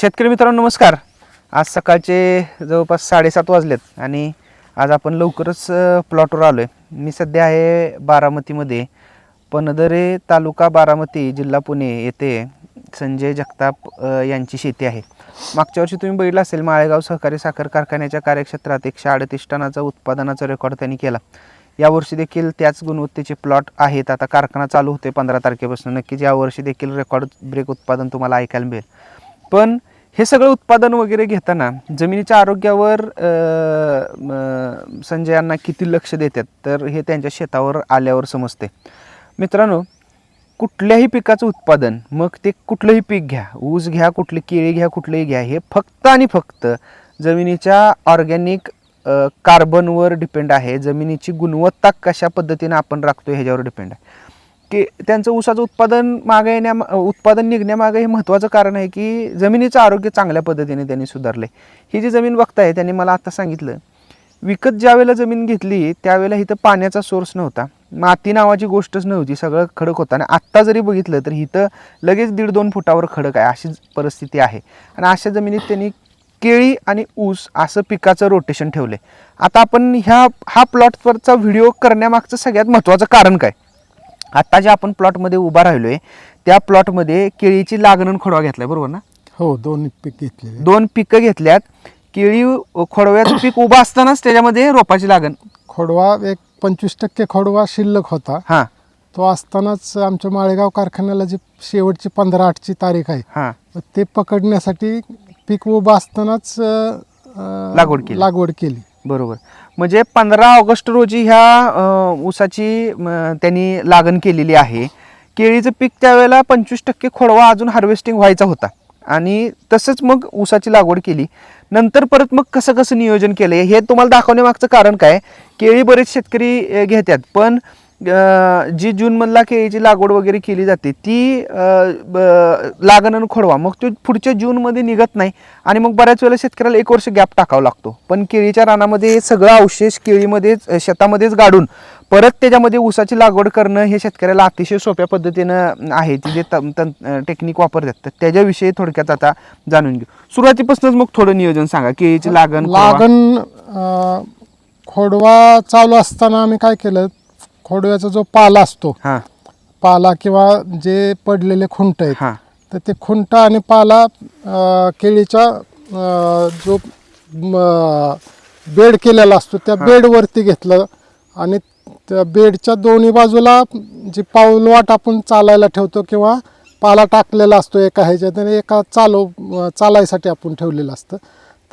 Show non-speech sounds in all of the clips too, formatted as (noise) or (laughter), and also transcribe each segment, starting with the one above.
शेतकरी मित्रांनो नमस्कार. आज सकाळचे जवळपास साडेसात वाजलेत आणि आज आपण लवकरच प्लॉटवर आलो आहे मी सध्या आहे बारामतीमध्ये. पनदरे तालुका बारामती जिल्हा पुणे येथे संजय जगताप यांची शेती आहे. मागच्या वर्षी तुम्ही बघितलं असेल माळेगाव सहकारी साखर कारखान्याच्या कार्यक्षेत्रात एकशे अडतीस टनाचा उत्पादनाचा रेकॉर्ड त्यांनी केला. यावर्षी देखील त्याच गुणवत्तेचे प्लॉट आहेत. आता कारखाना चालू होते पंधरा तारखेपासून. नक्कीच यावर्षी देखील रेकॉर्ड ब्रेक उत्पादन तुम्हाला ऐकायला मिळेल. पण हे सगळं उत्पादन वगैरे घेताना जमिनीच्या आरोग्यावर संजयांना किती लक्ष देतात तर हे त्यांच्या शेतावर आल्यावर समजते. मित्रांनो कुठल्याही पिकाचं उत्पादन मग ते कुठलंही पीक घ्या ऊस घ्या कुठली केळी घ्या कुठलंही घ्या हे फक्त आणि फक्त जमिनीच्या ऑर्गॅनिक कार्बनवर डिपेंड आहे. जमिनीची गुणवत्ता कशा पद्धतीने आपण राखतो ह्याच्यावर डिपेंड आहे. की त्यांचं ऊसाचं उत्पादन मागे येण्या उत्पादन निघण्यामागे हे महत्त्वाचं कारण आहे की जमिनीचं आरोग्य चांगल्या पद्धतीने त्यांनी सुधारले ही जी जमीन बघताय त्यांनी मला आत्ता सांगितलं विकत ज्यावेळेला जमीन घेतली त्यावेळेला इथं पाण्याचा सोर्स नव्हता. माती नावाची गोष्टच नव्हती सगळं खडक होता. आणि आत्ता जरी बघितलं तर इथं लगेच दीड दोन फुटावर खडक आहे अशी परिस्थिती आहे. आणि अशा जमिनीत त्यांनी केळी आणि ऊस असं पिकाचं रोटेशन ठेवले आता आपण ह्या हा प्लॉटवरचा व्हिडिओ करण्यामागचं सगळ्यात महत्त्वाचं कारण काय? आता जे आपण प्लॉटमध्ये उभा राहिलोय त्या प्लॉटमध्ये केळीची लागण खोडवा घेतलाय बरोबर ना? हो दोन पीक घेतलेले. दोन पिकं घेतल्यात. केळी खोडव्याचं पीक उभं असतानाच त्याच्यामध्ये रोपाची लागण. खोडवा एक पंचवीस टक्के खोडवा शिल्लक होता. हां. तो असतानाच आमच्या माळेगाव कारखान्याला जी शेवटची पंधरा आठची तारीख आहे हां. ते पकडण्यासाठी पीक उभं असतानाच अं, लागवड केली. लागवड केली. बरोबर. म्हणजे पंधरा ऑगस्ट रोजी ह्या ऊसाची त्यांनी लागण केलेली आहे. केळीचं पीक त्यावेळेला पंचवीस टक्के खोडवा अजून हार्वेस्टिंग व्हायचा होता. आणि तसंच मग ऊसाची लागवड केली. नंतर परत मग कसं कसं नियोजन केलं हे तुम्हाला दाखवण्यामागचं कारण काय? केळी बरेच शेतकरी घेतात. पण जी जूनमधला केळीची लागवड वगैरे केली जाते ती लागणं ब- लागण आणि खोडवा. मग तो पुढच्या जूनमध्ये निघत नाही आणि मग बऱ्याच वेळेला शेतकऱ्याला एक वर्ष गॅप टाकावा लागतो. पण केळीच्या रानामध्ये हे सगळं अवशेष केळीमध्येच शेतामध्येच गाडून परत त्याच्यामध्ये ऊसाची लागवड करणं हे शेतकऱ्याला अतिशय सोप्या पद्धतीनं आहे. ती जे तं तं टेक्निक वापरतात तर त्याच्याविषयी थोडक्यात आता जाणून घेऊ. सुरुवातीपासूनच मग थोडं नियोजन सांगा. केळीची लागण लागण खोडवा चालू असताना आम्ही काय केलं खोडव्याचा जो पाला असतो हां. पाला किंवा जे पडलेले खुंट आहेत हां. तर ते खुंट आणि पाला अ, केळीचा अ, जो म, बेड केलेला असतो त्या बेडवरती घेतलं आणि त्या बेडच्या दोन्ही बाजूला जी पाऊलवाट आपण चालायला ठेवतो किंवा पाला टाकलेला असतो एका ह्याच्यात आणि एका चालव अ, चालायसाठी आपण ठेवलेलं असतं.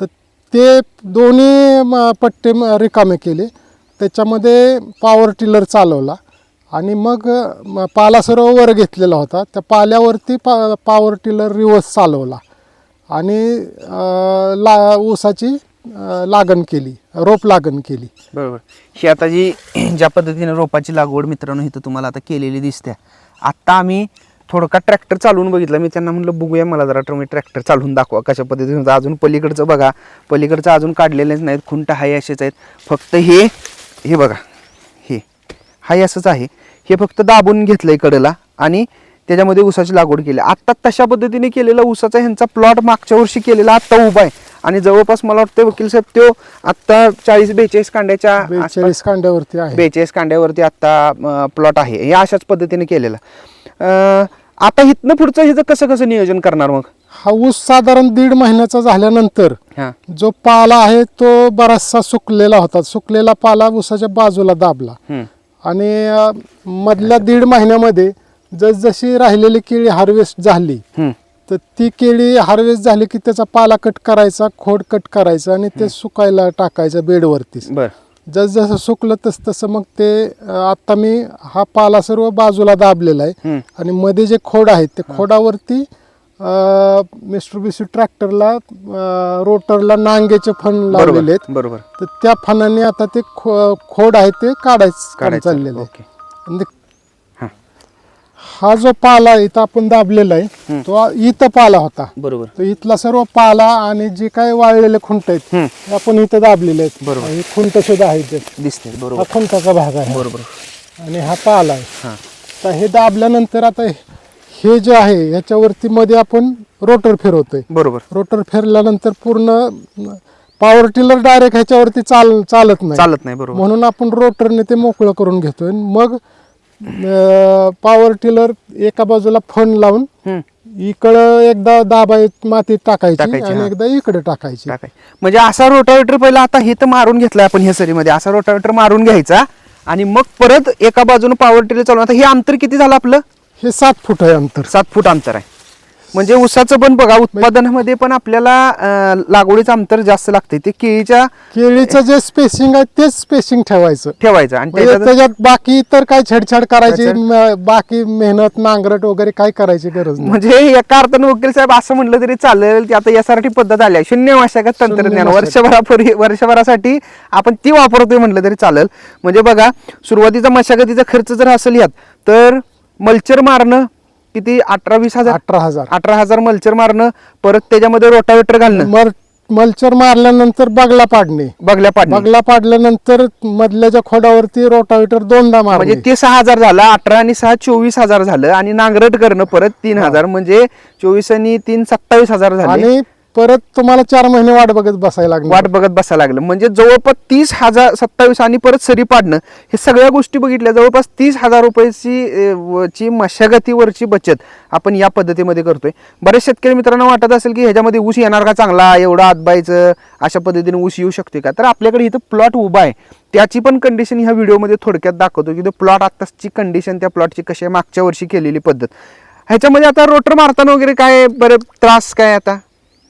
तर ते दोन्ही म, पट्टे म, रिकामे केले. त्याच्यामध्ये पॉवर टिलर चालवला. आणि मग पाला सर्व वर घेतलेला होता. त्या पाल्यावरती पा पॉवर टिलर रिवर्स चालवला. आणि ला ऊसाची लागण केली. रोप लागण केली. बरोबर. ही आता जी (clears throat) ज्या पद्धतीने रोपाची लागवड मित्रांनो इथं तुम्हाला आता केलेली दिसते. आत्ता आम्ही थोडका ट्रॅक्टर चालवून बघितला. मी त्यांना म्हणलं बघूया मला जरा तुम्ही ट्रॅक्टर चालवून दाखवा कशा पद्धतीने. अजून पलीकडचं बघा. पलीकडचं अजून काढलेलेच नाहीत. खुंट हाय असेच आहेत. फक्त हे हे बघा हे. हाय असंच आहे. हे फक्त दाबून घेतलंय कडेला आणि त्याच्यामध्ये ऊसाची लागवड केली. आत्ता तशा पद्धतीने केलेला ऊसाचा ह्यांचा प्लॉट मागच्या वर्षी केलेला आत्ता उभा आहे. आणि जवळपास मला वाटतं वकील साहेब तो आत्ता चाळीस बेचाळीस कांड्याच्या बेचाळीस कांड्यावरती आहे. बेचाळीस कांड्यावरती आता प्लॉट आहे. हे अशाच पद्धतीने केलेलं. आता इथनं पुढचं ह्याचं कसं कसं नियोजन करणार मग? हा ऊस साधारण दीड महिन्याचा झाल्यानंतर हां. जो पाला आहे तो बराचसा सुकलेला होता. सुकलेला पाला ऊसाच्या बाजूला दाबला. हम्म. आणि अ, मधल्या दीड महिन्यामध्ये जसजशी राहिलेली केळी हार्वेस्ट झाली हम्म. तर ती केळी हार्वेस्ट झाली की त्याचा पाला कट करायचा खोड कट करायचा आणि ते सुकायला टाकायचं बेडवरतीच बर. जसं सुकलं तस तसं मग ते अ, आता मी हा पाला सर्व बाजूला दाबलेला आहे. हम्म. आणि मध्ये जे खोड आहेत ते खोडावरती मिस्टर बिसी ट्रॅक्टरला रोटरला नांगेचे फण लावलेले आहेत. बरोबर. तर त्या फणाने आता ते खो- खोड आहे ते काढायचं काढायचं चाललेलं आहे. ओके. आणि हां. हा जो पाला इथं आपण दाबलेला आहे तो इथं पाला होता. बरोबर. तो इथला सर्व पाला आणि जे काय वाळलेले खुंट आहेत हम्म. ते आपण इथं दाबलेले आहेत. बरोबर. हे खुंट सुद्धा आहेत ते. दिसते हा बरोबर. खुंटाचा भाग आहे. बरोबर. आणि हा पाला आहे. हां. तर हे दाबल्यानंतर आता हे जे आहे ह्याच्यावरती मध्ये आपण रोटर फिरवतोय बरोबर. रोटर फिरल्यानंतर पूर्ण पॉवर टिलर डायरेक्ट ह्याच्यावरती चाल चालत नाही. चालत नाही बरोबर. म्हणून आपण रोटरने ते मोकळं करून घेतोय. मग पॉवर टिलर एका बाजूला फन लावून. इकडं एकदा दाबाय मातीत टाकायची टाकायची, आणि हा. एकदा इकडे टाकायची. टाकाय. म्हणजे असा रोटावेटर पहिला आता हे तर मारून घेतलाय आपण ह्या सरीमध्ये. असा रोटावेटर मारून घ्यायचा आणि मग परत एका बाजूने पॉवर टिलर चालू आता हे अंतर किती झालं आपलं? हे सात फूट आहे अंतर. सात फूट अंतर आहे. म्हणजे ऊसाचं पण बघा उत्पादनामध्ये पण आपल्याला अं, लागवडीचं अंतर जास्त लागते ते केळीच्या केळीचं जे स्पेसिंग आहे तेच स्पेसिंग ठेवायचं. ठेवायचं. आणि म्हणजे त्याच्यात त्याच्यात बाकी तर काय छेडछाड करायची छेडछाड. म- बाकी मेहनत नांगरट वगैरे काय करायची गरज नाही. म्हणजे एका अर्थानं वकील साहेब असं म्हटलं तरी चालेल की आता यासाठी पद्धत आली आहे. शून्य मशागत तंत्रज्ञान मशागत. वर्षभरापूर्वी वर्षभरासाठी आपण ती वापरतोय म्हटलं तरी चालेल. म्हणजे बघा सुरुवातीचा मशागतीचा खर्च जर असेल यात तर मल्चर मारणं किती? अठरा वीस हजार? अठरा हजार. अठरा हजार मल्चर मारणं परत त्याच्यामध्ये रोटावेटर घालणं. मर मल्चर मारल्यानंतर बगला पाडणे. बगल्या पाडणं. बगला पाडल्यानंतर मधल्याच्या खोडावरती रोटावेटर दोनदा म्हणजे मारणे ते सहा हजार झालं अठरा आणि सहा चोवीस हजार झालं आणि नांगरट करणं परत तीन हजार. म्हणजे चोवीस आणि तीन सत्तावीस हजार झाले. आणि परत तुम्हाला चार महिने वाट बघत बसायला लागलं वाट बघत बसायला लागलं. म्हणजे जवळपास तीस हजार सत्तावीस आणि परत सरी पाडणं हे सगळ्या गोष्टी बघितल्या. जवळपास तीस हजार रुपयाची ची मशागतीवरची बचत आपण या पद्धतीमध्ये करतोय. बरेच शेतकरी मित्रांना वाटत असेल की ह्याच्यामध्ये ऊस येणार का चांगला? एवढा आतबायचं अशा पद्धतीने ऊस येऊ शकते का? तर आपल्याकडे इथं प्लॉट उभा आहे. त्याची पण कंडिशन ह्या व्हिडिओमध्ये थोडक्यात दाखवतो की तो प्लॉट आत्ताची कंडिशन त्या प्लॉटची कशी आहे मागच्या वर्षी केलेली पद्धत. ह्याच्यामध्ये आता रोटर मारताना वगैरे काय बरे त्रास काय आता?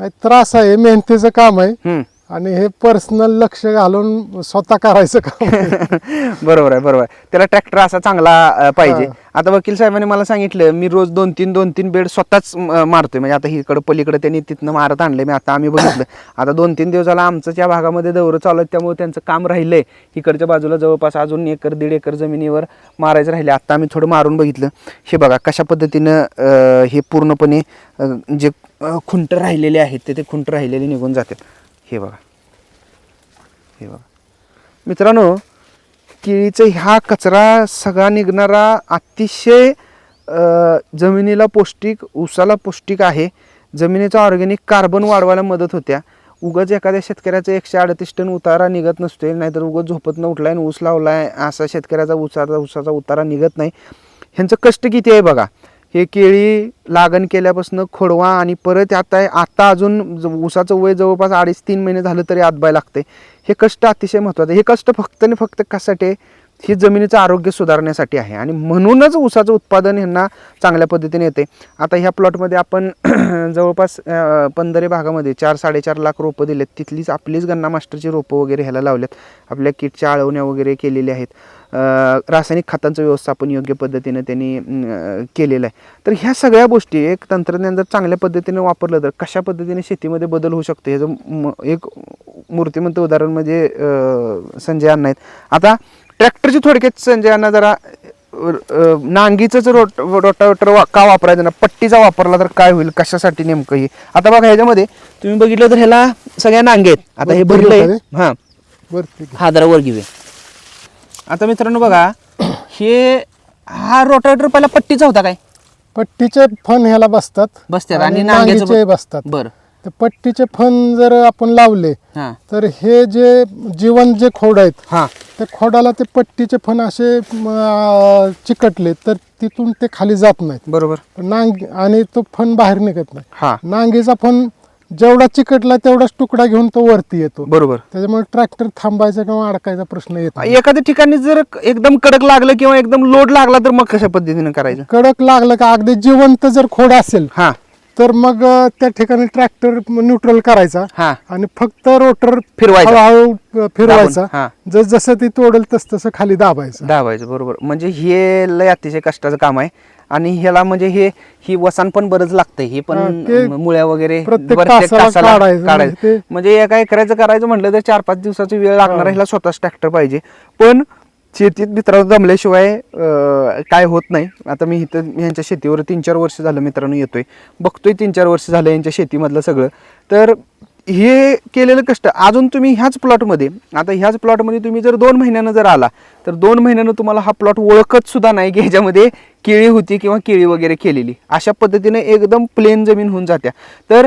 नाही त्रास आहे मेहनतीचं काम आहे. आणि हे पर्सनल लक्ष घालून स्वतः करायचं काम आहे. (laughs) बरोबर आहे बरोबर आहे. त्याला ट्रॅक्टर असा चांगला अं, पाहिजे. हा. आता वकील साहेबांनी मला सांगितलं मी रोज दोन तीन दोन तीन बेड स्वतःच म- मारतोय. म्हणजे आता इकडं पलीकडे त्यांनी तिथनं मारत आणले मी आता आम्ही बघितलं. आता दोन तीन दिवस झाला आमचं त्या भागामध्ये दौरं चालू आहे त्यामुळे त्यांचं काम राहिलंय. इकडच्या बाजूला जवळपास अजून एकर दीड एकर जमिनीवर मारायचं राहिले आता आम्ही थोडं मारून बघितलं. हे बघा कशा पद्धतीनं अं, हे पूर्णपणे अं, जे अं, खुंट राहिलेले आहेत ते ते खुंट राहिलेले निघून जातात. हे बघा. हे बघा. मित्रांनो केळीचा ह्या कचरा सगळा निघणारा अतिशय जमिनीला पौष्टिक ऊसाला पौष्टिक आहे. जमिनीचा ऑर्गॅनिक कार्बन वाढवायला मदत होत्या. उगाच एखाद्या शेतकऱ्याचा एकशे अडतीस टन उतारा निघत नसतोय नाहीतर उगाच झोपत उठलाय आणि ऊस लावलाय असा शेतकऱ्याचा उसाचा ऊसाचा उतारा निघत नाही. ह्यांचं कष्ट किती आहे बघा? हे केळी लागण केल्यापासून खोडवा आणि परत आता आता अजून ज- ऊसाचं वय जवळपास अडीच तीन महिने झालं तरी आतबाय लागते. हे कष्ट अतिशय महत्त्वाचं आहे. हे कष्ट फक्त आणि फक्त कशासाठी हे ही जमिनीचं आरोग्य सुधारण्यासाठी आहे आणि म्हणूनच ऊसाचं उत्पादन ह्यांना चांगल्या पद्धतीने येते. आता ह्या प्लॉटमध्ये आपण (clears throat) जवळपास पंधरे भागामध्ये चार साडेचार लाख रोपं दिलेत. तिथलीच आपलीच गन्ना मास्टरची रोपं वगैरे ह्याला लावल्यात. आपल्या किटच्या आळवण्या वगैरे केलेल्या आहेत. रासायनिक खतांचं व्यवस्थापन योग्य पद्धतीने त्यांनी केलेलं आहे. तर ह्या सगळ्या गोष्टी एक तंत्रज्ञान जर चांगल्या पद्धतीने वापरलं तर कशा पद्धतीने शेतीमध्ये बदल होऊ शकतो? ह्याचं एक मूर्तिमंत उदाहरण म्हणजे संजय अण्णा आहेत. आता ट्रॅक्टरची थोडक्यात संजय अण्णा जरा नांगीचंच रोट रोटावेटर वा का वापरायचं ना पट्टीचा वापरला तर काय होईल? कशासाठी नेमकं हे? आता बघा ह्याच्यामध्ये तुम्ही बघितलं तर ह्याला सगळ्या नांगे आहेत. आता हे भरलंय. होतं हां. हा जरा वर घेऊया. आता मित्रांनो बघा हे हा रोटावेटर पहिला पट्टीचा होता काय? पट्टीचे फन ह्याला बसतात. बसतात आणि नांगीचे बसतात. बर. तर पट्टीचे फन जर आपण लावले हा. तर हे जे जीवन जे खोड आहेत हा. त्या खोडाला ते पट्टीचे फन असे म, चिकटले तर तिथून ते खाली जात नाहीत. बरोबर. नांग आणि तो फन बाहेर निघत नाही. हा. नांगीचा फन जेवढा चिकटला तेवढाच तुकडा घेऊन तो वरती येतो. बरोबर. त्याच्यामुळे ट्रॅक्टर थांबायचा किंवा अडकायचा प्रश्न येत नाही. एखाद्या ठिकाणी जर एकदम कडक लागलं किंवा एकदम लोड लागला तर मग कशा पद्धतीने करायचं? कडक लागलं का अगदी जिवंत जर खोड असेल हा. तर मग अ, त्या ठिकाणी ट्रॅक्टर न्यूट्रल करायचा हा. आणि फक्त रोटर फिरवायचा. हळूहळू अ, फिरवायचा. हा. जस जसं ती तोडेल तस तसं खाली दाबायचं. दाबायचं बरोबर. म्हणजे हे लय अतिशय कष्टाचं काम आहे. आणि ह्याला म्हणजे हे ही वसन पण बरंच लागतंय. हे पण ते मुळ्या वगैरे प्रत्येक प्रत्येक तासाला तासाला काढायचं. काढायचं. म्हणजे ते- म्हणजे एका एकराचं करायचं म्हटलं तर चार पाच दिवसाची वेळ लागणार आहे ह्याला स्वतःच ट्रॅक्टर पाहिजे. पण शेतीत मित्रांनो जमल्याशिवाय अं, काय होत नाही. आता मी इथं मी ह्यांच्या शेतीवर तीन चार वर्ष झालं मित्रांनो येतोय. बघतोय तीन चार वर्ष झालं यांच्या शेतीमधलं सगळं. तर हे केलेलं कष्ट अजून तुम्ही ह्याच प्लॉटमध्ये आता ह्याच प्लॉटमध्ये तुम्ही जर दोन महिन्यानं जर आला तर दोन महिन्यानं तुम्हाला हा प्लॉट ओळखत सुद्धा नाही की ह्याच्यामध्ये केळी होती किंवा केळी वगैरे केलेली. अशा पद्धतीने एकदम प्लेन जमीन होऊन जात्या. तर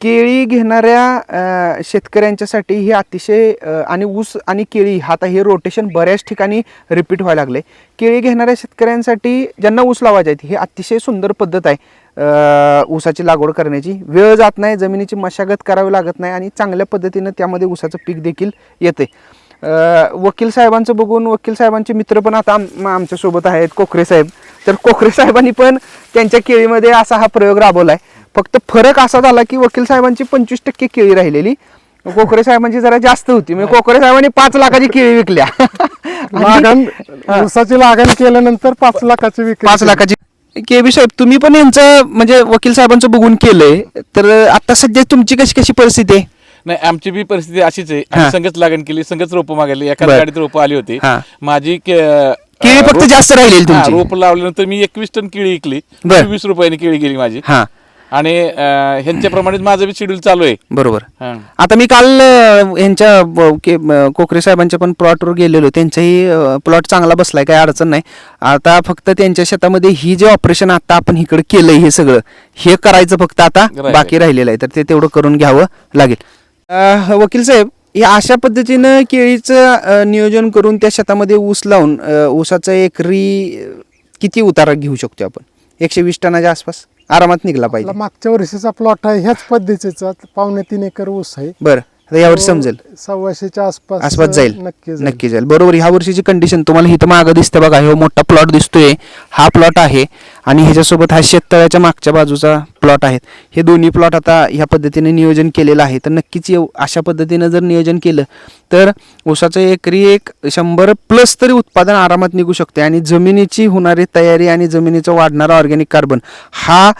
केळी घेणाऱ्या शेतकऱ्यांच्यासाठी हे अतिशय आणि ऊस आणि केळी आता हे रोटेशन बऱ्याच ठिकाणी रिपीट व्हायला लागले केळी घेणाऱ्या शेतकऱ्यांसाठी ज्यांना ऊस लावायचे आहेत ही अतिशय सुंदर पद्धत आहे. ऊसाची लागवड करण्याची. वेळ जात नाही जमिनीची मशागत करावी लागत नाही आणि चांगल्या पद्धतीनं त्यामध्ये ऊसाचं पीक देखील येते वकील साहेबांचं बघून वकील साहेबांचे मित्र पण आता आम आमच्यासोबत आहेत कोकरे साहेब. तर कोकरे साहेबांनी पण त्यांच्या केळीमध्ये असा हा प्रयोग राबवला आहे फक्त फरक असा झाला की वकील साहेबांची पंचवीस टक्के केळी राहिलेली. कोकरे साहेबांची जरा जास्त होती. म्हणजे कोकरे साहेबांनी पाच लाखाची केळी विकल्या. लागण. ऊसाची लागण केल्यानंतर पाच लाखाची पाच. लाखाची के बी साहेब तुम्ही पण यांचं म्हणजे वकील साहेबांचं बघून केलंय. तर आता सध्या तुमची कशी कशी परिस्थिती आहे? नाही आमची बी परिस्थिती अशीच आहे. आम्ही संगच लागण केली संगच रोपं एकाच बर. गाडीत रोपं आली होती. हा. माझी के- केळी फक्त रोप- जास्त राहिलेली हा, तुमची. रोप लावल्यानंतर मी एकवीस टन केळी विकली. बर. वीस रुपयाने केळी गेली माझी. हा. आणि ह्यांच्याप्रमाणेच माझं बी शेड्यूल चालू आहे. बरोबर. हा. आता मी काल अ, यांच्या ब- के- म, कोकरे साहेबांच्या पण प्लॉटवर गेलेलो. त्यांचाही प्लॉट चांगला बसलाय काही अडचण नाही. आता फक्त त्यांच्या शेतामध्ये ही जे ऑपरेशन आता आपण इकडे केलंय हे सगळं हे करायचं फक्त आता राहिलंय. बाकी राहिलेलं आहे. तर ते तेवढं करून घ्यावं लागेल. अ, वकील साहेब या अशा पद्धतीनं केळीचं अ, नियोजन करून त्या शेतामध्ये ऊस लावून अ, ऊसाचा एकरी अ, किती उतारा घेऊ शकतो आपण? एकशे वीस टनाच्या आसपास? आरामात निघला पाहिजे. मागच्या वर्षीचा प्लॉट आहे ह्याच पद्धतीचा पावणे तीन एकर ऊस आहे. बरं. आता यावर्षी समजेल. तो सव्वाशेच्या आसपास आसपास जाईल. नक्की जाईल. नक्की जाईल. बरोबर ह्या वर्षीची कंडिशन तुम्हाला इथं मागं दिसते बघा हे मोठा प्लॉट दिसतोय. हा प्लॉट आहे आणि ह्याच्यासोबत हा शेततळ्याच्या मागच्या बाजूचा प्लॉट आहेत हे दोन्ही प्लॉट आता ह्या पद्धतीने नियोजन केलेलं आहे. तर नक्कीच अशा पद्धतीनं जर नियोजन केलं तर ऊसाचं एकरी एक शंभर प्लस तरी उत्पादन आरामात निघू शकते आणि जमिनीची होणारी तयारी आणि जमिनीचं वाढणारा ऑर्गॅनिक कार्बन हा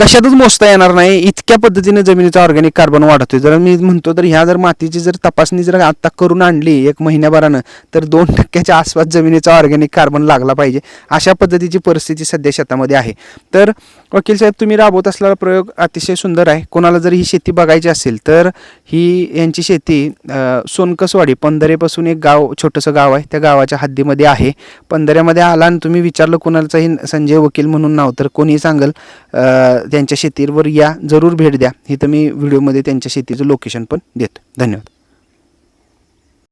कशातच मोजता येणार नाही. इतक्या पद्धतीने जमिनीचा ऑर्गॅनिक कार्बन वाढतोय. जर मी म्हणतो तर ह्या जर मातीची जर तपासणी जर आत्ता करून आणली एक महिन्याभरानं तर दोन टक्क्याच्या आसपास जमिनीचा ऑर्गॅनिक कार्बन लागला पाहिजे. अशा पद्धतीची परिस्थिती सध्या शेतामध्ये आहे. तर वकील साहेब तुम्ही राबवत असलेला प्रयोग अतिशय सुंदर आहे. कोणाला जर ही शेती बघायची असेल तर ही यांची शेती सोनकसवाडी पंधरेपासून एक गाव छोटंसं गाव आहे. त्या गावाच्या हद्दीमध्ये आहे. पंधऱ्यामध्ये आला आणि तुम्ही विचारलं कोणाचाही संजय वकील म्हणून नाव तर कोणी सांगेल त्यांच्या शेतीवर या. जरूर भेट द्या. इथं मी व्हिडिओमध्ये त्यांच्या शेतीचं लोकेशन पण देतो. धन्यवाद.